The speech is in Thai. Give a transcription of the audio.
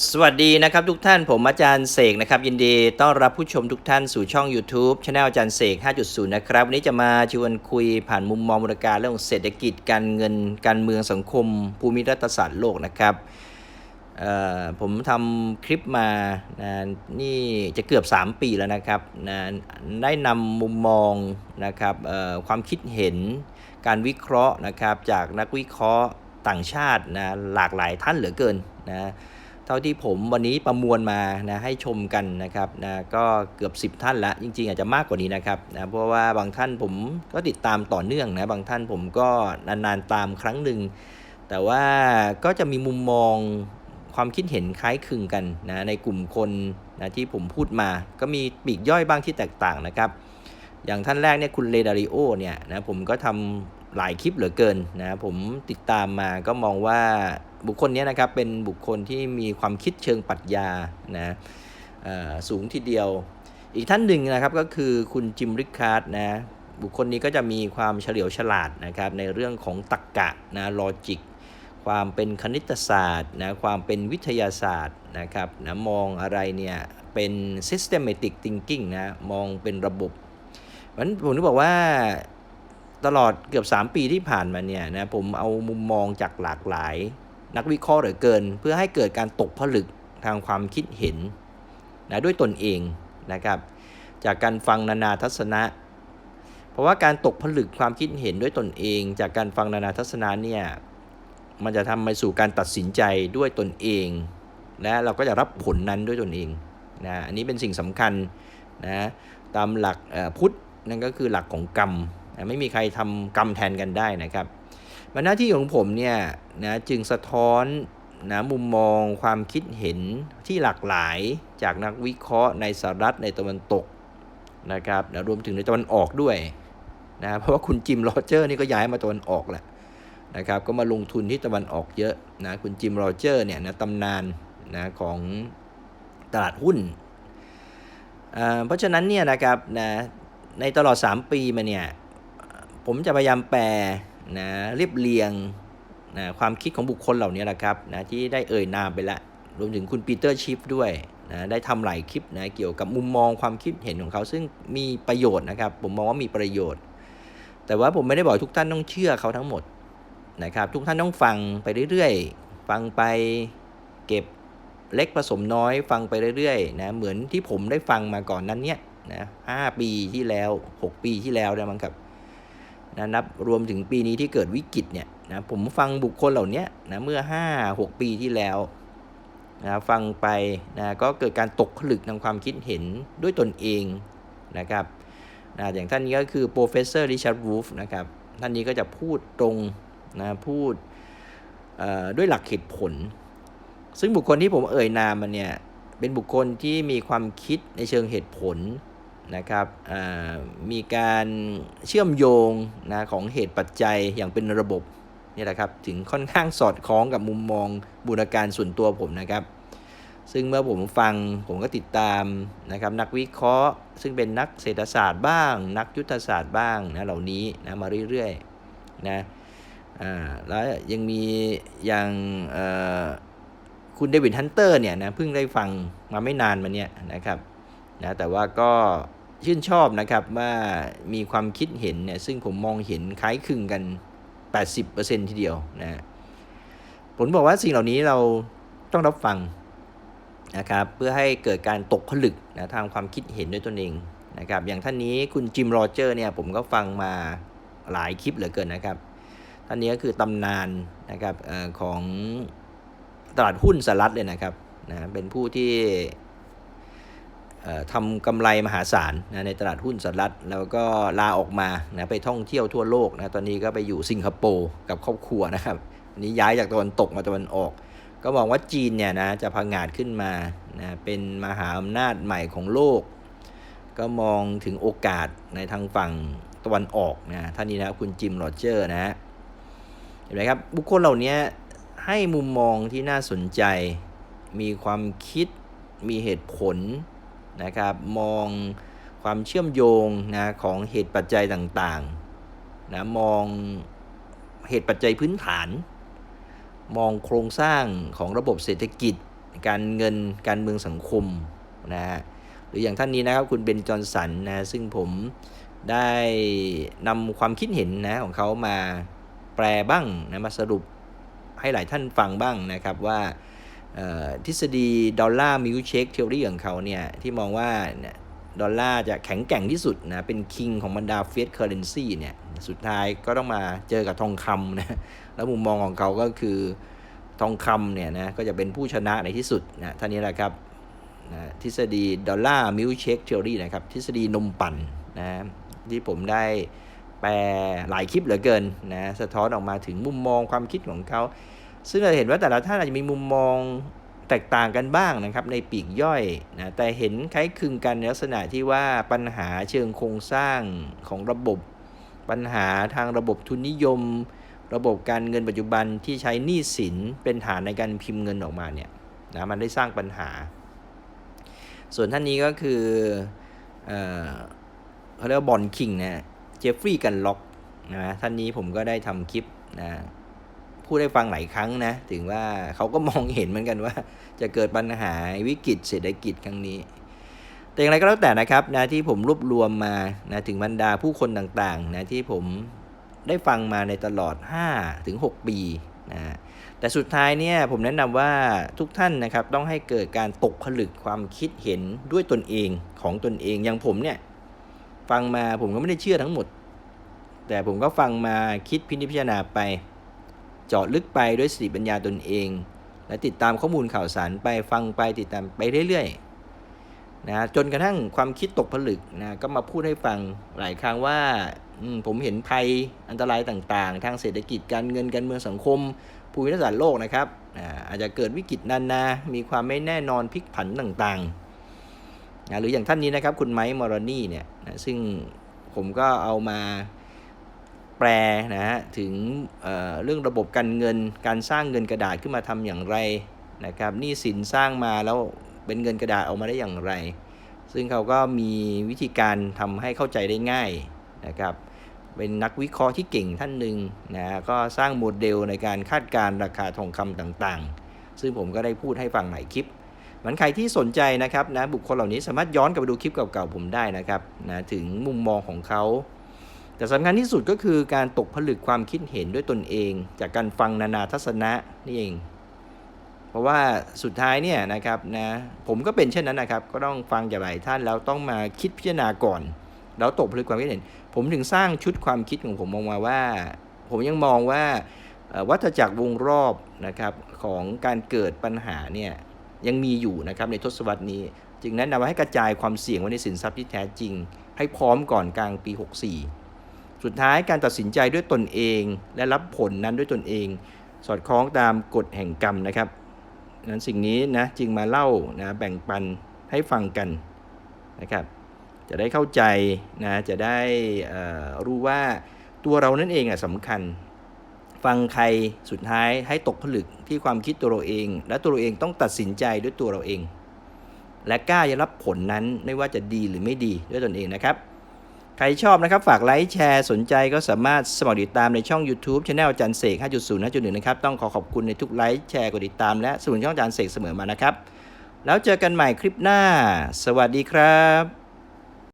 สวัสดีนะครับทุกท่านผมอาจารย์เสกนะครับ ยินดีต้อนรับผู้ชมทุกท่านสู่ช่อง YouTube ช anel อาจารย์เสก 5.0 นะครับวันนี้จะมาชวนคุยผ่านมุมมองมูลการเรื่องเศรษฐกิจการเงินการเมืองสังคม ภูมิรัฐศาสตร์โลกนะครับผมทำคลิปมานะนี่จะเกือบ 3 ปีแล้วนะครับนะได้นำมุมมองนะครับความคิดเห็นการวิเคราะห์นะครับจากนักวิเคราะห์ต่างชาตินะหลากหลายท่านเหลือเกินนะ ท่าที่ผมวันนี้ประมวลมานะให้ชมกันนะครับนะก็เกือบ 10 ท่านละจริง ๆ อาจจะมากกว่านี้นะครับนะเพราะว่าบางท่านผมก็ติดตามต่อเนื่องนะบางท่านผมก็นานๆตามครั้งหนึ่งแต่ว่าก็จะมีมุมมองความคิดเห็นคล้ายคลึงกันนะในกลุ่มคนนะที่ผมพูดมา ก็มีปีกย่อยบ้างที่แตกต่างนะครับ อย่างท่านแรกเนี่ยคุณเรดาริโอเนี่ยนะผมก็ทำหลายคลิปเหลือเกินนะผมติดตามมาก็มองว่า บุคคลนี้นะครับเป็นบุคคลที่มีความคิดเชิงปรัชญานะสูงทีเดียว อีกท่านหนึ่งนะครับก็คือคุณจิมริคาร์ดนะบุคคลนี้ก็จะมีความเฉลียวฉลาดนะครับในเรื่องของตรรกะนะลอจิกความเป็นคณิตศาสตร์นะความเป็นวิทยาศาสตร์นะครับนะมองอะไรเนี่ยเป็น systematic thinking นะมองเป็นระบบมันผมถึงบอกว่าตลอดเกือบ 3 ปีที่ผ่านมาเนี่ยนะผมเอามุมมองจากหลากหลาย นักวิเคราะห์เหลือเกิน เพื่อให้เกิดการตกผลึกทางความคิดเห็นนะด้วยตนเองนะครับ จากการฟังนานาทัศนะ เพราะว่าการตกผลึกความคิดเห็นด้วยตนเอง จากการฟังนานาทัศนะเนี่ยมันจะทำไปสู่การตัดสินใจด้วยตนเอง และเราก็จะรับผลนั้นด้วยตนเองนะอันนี้เป็นสิ่งสำคัญนะตามหลักพุทธนั่นก็คือหลักของกรรม ไม่มีใครทำกรรมแทนกันได้นะครับ หน้าที่ของผมเนี่ยนะจึงสะท้อนนะมุมมองความคิดเห็นที่หลากหลายจากนักวิเคราะห์ในสหรัฐในตะวันตกนะครับนะรวมถึงในตะวันออกด้วยนะเพราะว่าคุณจิมโรเจอร์นี่ก็ย้ายมาตะวันออกแหละนะครับก็มาลงทุนที่ตะวันออกเยอะนะคุณจิมโรเจอร์เนี่ยนะตำนานนะของตลาดหุ้นอ่าเพราะฉะนั้นเนี่ยนะครับนะในตลอด 3 ปีมาเนี่ยผมจะพยายามแปล นะเรียบเรียงนะความคิดของบุคคลเหล่านี้แหละครับนะที่ได้เอ่ยนามไปละรวมถึงคุณปีเตอร์ชิฟด้วยนะได้ทำหลายคลิปนะเกี่ยวกับมุมมองความคิดเห็นของเขา ซึ่งมีประโยชน์นะครับ ผมมองว่ามีประโยชน์ แต่ว่าผมไม่ได้บอกทุกท่านต้องเชื่อเขาทั้งหมดนะครับ ทุกท่านต้องฟังไปเรื่อยๆ ฟังไปเก็บเล็กผสมน้อยฟังไปเรื่อยๆนะเหมือนที่ผมได้ฟังมาก่อนนั้นเนี่ยนะห้าปีที่แล้ว 6 ปีที่แล้วนะมั้งครับ นะนับรวมถึงปีนี้ที่เกิดวิกฤตเนี่ยนะผมฟังบุคคลเหล่านี้นะเมื่อ 5 6 ปีที่แล้วนะฟังไปนะก็เกิดการตกผลึกทางความคิดเห็นด้วยตนเองนะครับนะอย่างท่านนี้ก็คือ professor Richard Wolff นะครับท่านนี้ก็จะพูดตรงนะพูดด้วยหลักเหตุผล ซึ่งบุคคลที่ผมเอ่ยนามมันเนี่ยเป็นบุคคลที่มีความคิดในเชิงเหตุผล นะครับอ่ามีการเชื่อมโยงนะของเหตุปัจจัยอย่างเป็นระบบนี่แหละครับถึงค่อนข้างสอดคล้องกับมุมมองบูรการส่วนตัวผมนะครับ ซึ่งเมื่อผมฟังผมก็ติดตามนะครับนักวิเคราะห์ ซึ่งเป็นนักเศรษฐศาสตร์บ้าง นักยุทธศาสตร์บ้างนะเหล่านี้นะมาเรื่อยๆนะแล้วยังมีอย่างคุณเดวิดฮันเตอร์เนี่ยนะเพิ่งได้ฟังมาไม่นานมาเนี่ยนะครับนะแต่ว่าก็ ชื่นชอบนะครับว่ามีความคิดเห็นเนี่ยซึ่งผมมองเห็นคล้ายคลึงกัน 80%ทีเดียวนะผมบอกว่าสิ่งเหล่านี้เราต้องรับฟังนะครับเพื่อให้เกิดการตกผลึกนะทางความคิดเห็นด้วยตนเองนะครับอย่างท่านนี้คุณจิมโรเจอร์เนี่ยผมก็ฟังมาหลายคลิปเหลือเกินนะครับ ท่านนี้ก็คือตำนานนะครับออของตลาดหุ้นสหรัฐเลยนะครับนะเป็นผู้ที่ ทำกำไรมหาศาลนะในตลาดหุ้นสหรัฐแล้วก็ลาออกมานะไปท่องเที่ยวทั่วโลกนะตอนนี้ก็ไปอยู่สิงคโปร์กับครอบครัวนะครับนี้ย้ายจากตะวันตกมาตะวันออก ก็มองว่าจีนเนี่ยนะจะพังงาดขึ้นมานะเป็นมหาอำนาจใหม่ของโลก ก็มองถึงโอกาสในทางฝั่งตะวันออกนะท่านนี้นะคุณจิมโรเจอร์นะเห็นไหมครับบุคคลเหล่านี้ให้มุมมองที่น่าสนใจ มีความคิดมีเหตุผล นะครับมองความเชื่อมโยงนะของเหตุปัจจัยต่างๆนะมองเหตุปัจจัยพื้นฐาน มองโครงสร้างของระบบเศรษฐกิจ การเงินการเมืองสังคมนะฮะหรืออย่างท่านนี้นะครับคุณเบนจอนสันนะซึ่งผมได้นำความคิดเห็นนะของเขามาแปลบ้างนะมาสรุปให้หลายท่านฟังบ้างนะครับว่า ทฤษฎีดอลลาร์มิลเชคเทอรี่ของเขาเนี่ยที่มองว่าดอลลาร์จะแข็งแกร่งที่สุดนะเป็นคิงของบรรดาเฟสเคอร์เรนซีเนี่ยสุดท้ายก็ต้องมาเจอกับทองคำนะแล้วมุมมองของเขาก็คือทองคำเนี่ยนะก็จะเป็นผู้ชนะในที่สุดนะท่านนี้แหละครับนะทฤษฎีดอลลาร์มิลเชคเทอรี่นะครับทฤษฎีนมปั่นนะที่ผมได้แปลหลายคลิปเหลือเกินนะสะท้อนออกมาถึงมุมมองความคิดของเขา ซึ่งเราเห็นว่าแต่ละท่านอาจจะมีมุมมองแตกต่างกันบ้างนะครับในปีกย่อยนะแต่เห็นคล้ายคลึงกันในลักษณะที่ว่าปัญหาเชิงโครงสร้างของระบบ ปัญหาทางระบบทุนนิยม ระบบการเงินปัจจุบันที่ใช้หนี้สินเป็นฐานในการพิมพ์เงินออกมาเนี่ยนะมันได้สร้างปัญหา ส่วนท่านนี้ก็คือเออเขาเรียกว่าบอลคิงนะเจฟฟรีย์กันล็อกนะท่านนี้ผมก็ได้ทำคลิปนะ พูดได้ฟังหลายครั้งนะ ถึงว่าเขาก็มองเห็นเหมือนกันว่า จะเกิดปัญหาวิกฤตเศรษฐกิจครั้งนี้ แต่อย่างไรก็แล้วแต่นะครับนะที่ผมรวบรวมมานะถึงบรรดาผู้คนต่างๆนะที่ผมได้ฟังมาในตลอด 5 ถึง 6 ปีนะแต่สุดท้ายเนี่ยผมแนะนำว่าทุกท่านนะครับต้องให้เกิดการตกผลึกความคิดเห็นด้วยตนเองของตนเองอย่างผมเนี่ยฟังมาผมก็ไม่ได้เชื่อทั้งหมด แต่ผมก็ฟังมาคิดพินิจพิจารณาไป เจาะลึกไปด้วยสติปัญญาตนเอง และติดตามข้อมูลข่าวสารไปฟังไปติดตามไปเรื่อยๆนะจนกระทั่งความคิดตกผลึกนะก็มาพูดให้ฟังหลายครั้งว่าผมเห็นภัยอันตรายต่างๆ ทางเศรษฐกิจการเงินการเมืองสังคม ภูมิศาสตร์โลกนะครับอาอาจจะเกิดวิกฤตนานามีความไม่แน่นอนพลิกผันต่างๆนะหรืออย่างท่านนี้นะครับคุณไมค์มอรนี่เนี่ยนะซึ่งผมก็เอามา ปลนะฮะถึงเเรื่องระบบการเงินการสร้างเงินกระดาษขึ้นมาทำอย่างไรนะครับนี้สินสร้างมาแล้วเป็นเงินกระดาษออกมาได้อย่างไร ซึ่งเขาก็มีวิธีการทำให้เข้าใจได้ง่ายนะครับเป็นนักวิเคราะห์ที่เก่งท่านหนึ่งนะก็สร้างโมเดลในการคาดการราคาทองคำต่างๆ ซึ่งผมก็ได้พูดให้ฟังหลายคลิปมันใครที่สนใจนะครับนะบุคคลเหล่านี้สามารถย้อนกลับไปดูคลิปเก่าๆผมได้นะครับนะถึงมุมมองของเขา แต่สำคัญที่สุดก็คือการตกผลึกความคิดเห็นด้วยตนเอง จากการฟังนานาทัศนะนี่เอง เพราะว่าสุดท้ายเนี่ยนะครับนะผมก็เป็นเช่นนั้นนะครับ ก็ต้องฟังจากหลายท่านแล้วต้องมาคิดพิจารณาก่อน แล้วตกผลึกความคิดเห็น ผมถึงสร้างชุดความคิดของผมมองมาว่า ผมยังมองว่าวัฏจักรวงรอบนะครับของการเกิดปัญหาเนี่ยยังมีอยู่นะครับในทศวรรษนี้ จึงแนะนำว่าให้กระจายความเสี่ยงไว้ในสินทรัพย์ที่แท้จริง ให้พร้อมก่อนกลางปี 64 สุดท้ายการตัดสินใจด้วยตนเอง และรับผลนั้นด้วยตนเอง สอดคล้องตามกฎแห่งกรรมนะครับนั้นสิ่งนี้นะจึงมาเล่านะแบ่งปันให้ฟังกันนะครับจะได้เข้าใจนะจะได้รู้ว่าตัวเรานั่นเองอะสำคัญ ฟังใครสุดท้ายให้ตกผลึกที่ความคิดตัวเราเอง และตัวเราเองต้องตัดสินใจด้วยตัวเราเอง และกล้าจะรับผลนั้นไม่ว่าจะดีหรือไม่ดีด้วยตนเองนะครับ ครชอบนะครับ ฝากไลค์แชร์สนใจก็สามารถสมัครติดตามในช่อง YouTube Channel อาจารย์เสก 5.0 5.1 นะครับ ต้องขอขอบคุณในทุกไลค์แชร์กดติดตาม และสนับสนุนช่องอาจารย์เสกเสมอมานะครับ แล้วเจอกันใหม่คลิปหน้า สวัสดีครับ